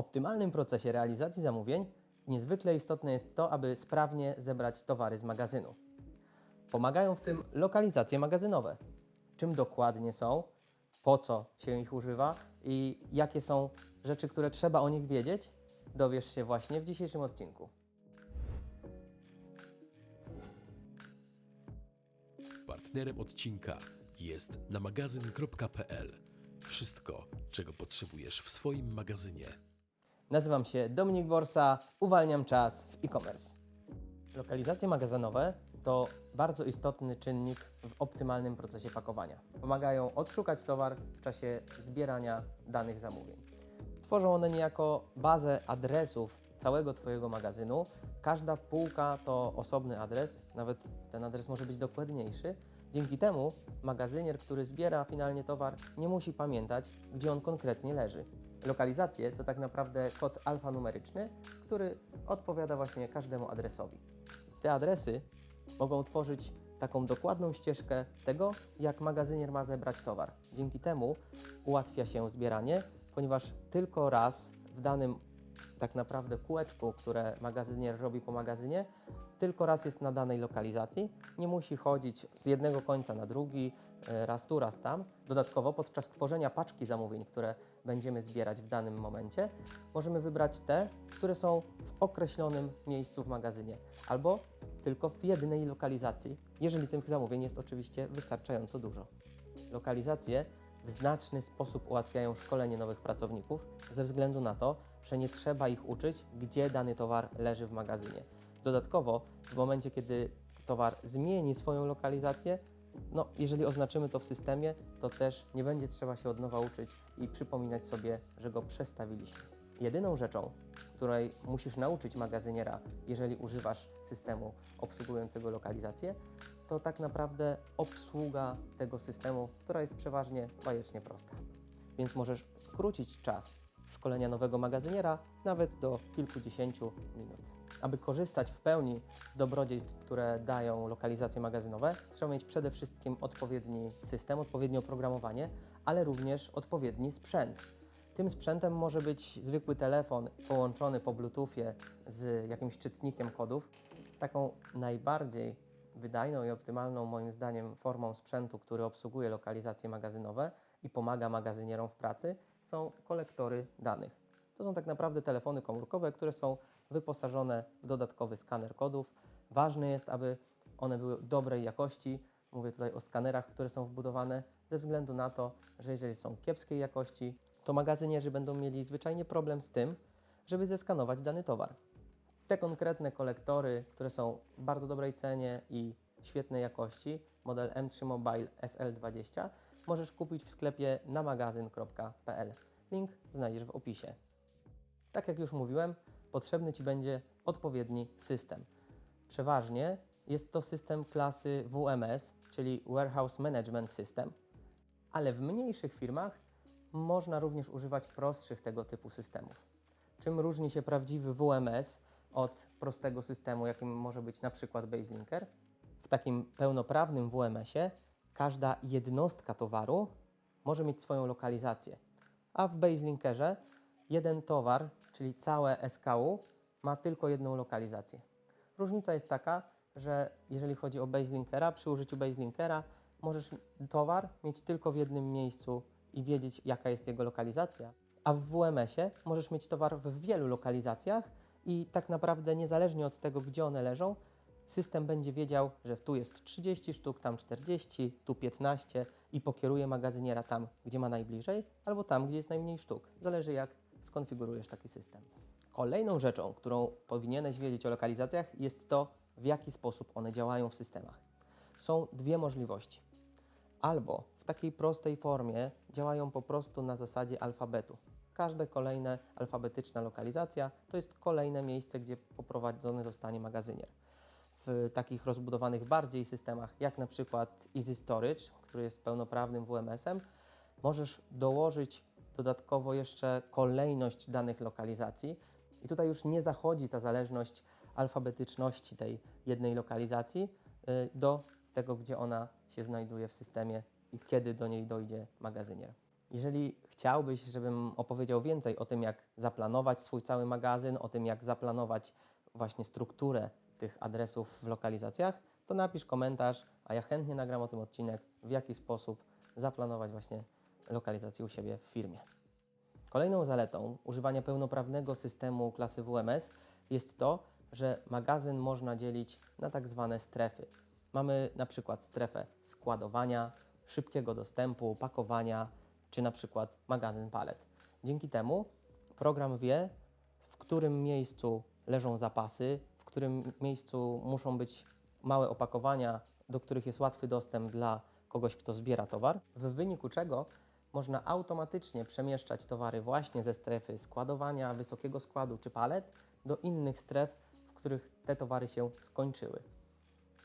optymalnym procesie realizacji zamówień niezwykle istotne jest to, aby sprawnie zebrać towary z magazynu. Pomagają w tym lokalizacje magazynowe. Czym dokładnie są, po co się ich używa i jakie są rzeczy, które trzeba o nich wiedzieć, dowiesz się właśnie w dzisiejszym odcinku. Partnerem odcinka jest namagazyn.pl. Wszystko, czego potrzebujesz w swoim magazynie. Nazywam się Dominik Borsa, uwalniam czas w e-commerce. Lokalizacje magazynowe to bardzo istotny czynnik w optymalnym procesie pakowania. Pomagają odszukać towar w czasie zbierania danych zamówień. Tworzą one niejako bazę adresów całego Twojego magazynu. Każda półka to osobny adres, nawet ten adres może być dokładniejszy. Dzięki temu magazynier, który zbiera finalnie towar, nie musi pamiętać, gdzie on konkretnie leży. Lokalizacje to tak naprawdę kod alfanumeryczny, który odpowiada właśnie każdemu adresowi. Te adresy mogą tworzyć taką dokładną ścieżkę tego, jak magazynier ma zebrać towar. Dzięki temu ułatwia się zbieranie, ponieważ tylko raz w danym tak naprawdę kółeczku, które magazynier robi po magazynie, tylko raz jest na danej lokalizacji. Nie musi chodzić z jednego końca na drugi, raz tu, raz tam. Dodatkowo podczas tworzenia paczki zamówień, które będziemy zbierać w danym momencie, możemy wybrać te, które są w określonym miejscu w magazynie albo tylko w jednej lokalizacji, jeżeli tych zamówień jest oczywiście wystarczająco dużo. Lokalizacje w znaczny sposób ułatwiają szkolenie nowych pracowników ze względu na to, że nie trzeba ich uczyć, gdzie dany towar leży w magazynie. Dodatkowo, w momencie, kiedy towar zmieni swoją lokalizację, no, jeżeli oznaczymy to w systemie, to też nie będzie trzeba się od nowa uczyć i przypominać sobie, że go przestawiliśmy. Jedyną rzeczą, której musisz nauczyć magazyniera, jeżeli używasz systemu obsługującego lokalizację, to tak naprawdę obsługa tego systemu, która jest przeważnie bajecznie prosta. Więc możesz skrócić czas szkolenia nowego magazyniera nawet do kilkudziesięciu minut. Aby korzystać w pełni z dobrodziejstw, które dają lokalizacje magazynowe, trzeba mieć przede wszystkim odpowiedni system, odpowiednie oprogramowanie, ale również odpowiedni sprzęt. Tym sprzętem może być zwykły telefon połączony po Bluetoothie z jakimś czytnikiem kodów. Taką najbardziej wydajną i optymalną moim zdaniem formą sprzętu, który obsługuje lokalizacje magazynowe i pomaga magazynierom w pracy, są kolektory danych. To są tak naprawdę telefony komórkowe, które są wyposażone w dodatkowy skaner kodów. Ważne jest, aby one były dobrej jakości. Mówię tutaj o skanerach, które są wbudowane, ze względu na to, że jeżeli są kiepskiej jakości, to magazynierzy będą mieli zwyczajnie problem z tym, żeby zeskanować dany towar. Te konkretne kolektory, które są w bardzo dobrej cenie i świetnej jakości, model M3 Mobile SL20, możesz kupić w sklepie namagazyn.pl. Link znajdziesz w opisie. Tak jak już mówiłem, potrzebny Ci będzie odpowiedni system. Przeważnie jest to system klasy WMS, czyli Warehouse Management System, ale w mniejszych firmach można również używać prostszych tego typu systemów. Czym różni się prawdziwy WMS od prostego systemu, jakim może być na przykład BaseLinker? W takim pełnoprawnym WMS-ie każda jednostka towaru może mieć swoją lokalizację, a w BaseLinkerze jeden towar, czyli całe SKU, ma tylko jedną lokalizację. Różnica jest taka, że jeżeli chodzi o BaseLinkera, przy użyciu BaseLinkera możesz towar mieć tylko w jednym miejscu i wiedzieć, jaka jest jego lokalizacja, a w WMS-ie możesz mieć towar w wielu lokalizacjach i tak naprawdę niezależnie od tego, gdzie one leżą, system będzie wiedział, że tu jest 30 sztuk, tam 40, tu 15 i pokieruje magazyniera tam, gdzie ma najbliżej, albo tam, gdzie jest najmniej sztuk. Zależy jak skonfigurujesz taki system. Kolejną rzeczą, którą powinieneś wiedzieć o lokalizacjach, jest to, w jaki sposób one działają w systemach. Są dwie możliwości. Albo w takiej prostej formie działają po prostu na zasadzie alfabetu. Każde kolejne alfabetyczna lokalizacja to jest kolejne miejsce, gdzie poprowadzony zostanie magazynier. W takich rozbudowanych bardziej systemach, jak na przykład Easy Storage, który jest pełnoprawnym WMS-em, możesz dołożyć dodatkowo jeszcze kolejność danych lokalizacji. I tutaj już nie zachodzi ta zależność alfabetyczności tej jednej lokalizacji y, do tego, gdzie ona się znajduje w systemie i kiedy do niej dojdzie magazynier. Jeżeli chciałbyś, żebym opowiedział więcej o tym, jak zaplanować swój cały magazyn, o tym, jak zaplanować właśnie strukturę tych adresów w lokalizacjach, to napisz komentarz, a ja chętnie nagram o tym odcinek, w jaki sposób zaplanować właśnie lokalizację u siebie w firmie. Kolejną zaletą używania pełnoprawnego systemu klasy WMS jest to, że magazyn można dzielić na tak zwane strefy. Mamy na przykład strefę składowania, szybkiego dostępu, pakowania, czy na przykład magazyn palet. Dzięki temu program wie, w którym miejscu leżą zapasy, w którym miejscu muszą być małe opakowania, do których jest łatwy dostęp dla kogoś, kto zbiera towar, w wyniku czego można automatycznie przemieszczać towary właśnie ze strefy składowania, wysokiego składu czy palet do innych stref, w których te towary się skończyły.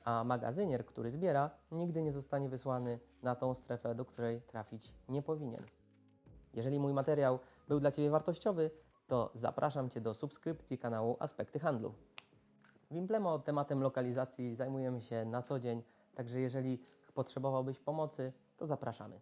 A magazynier, który zbiera, nigdy nie zostanie wysłany na tą strefę, do której trafić nie powinien. Jeżeli mój materiał był dla Ciebie wartościowy, to zapraszam Cię do subskrypcji kanału Aspekty Handlu. W Implemo tematem lokalizacji zajmujemy się na co dzień, także jeżeli potrzebowałbyś pomocy, to zapraszamy.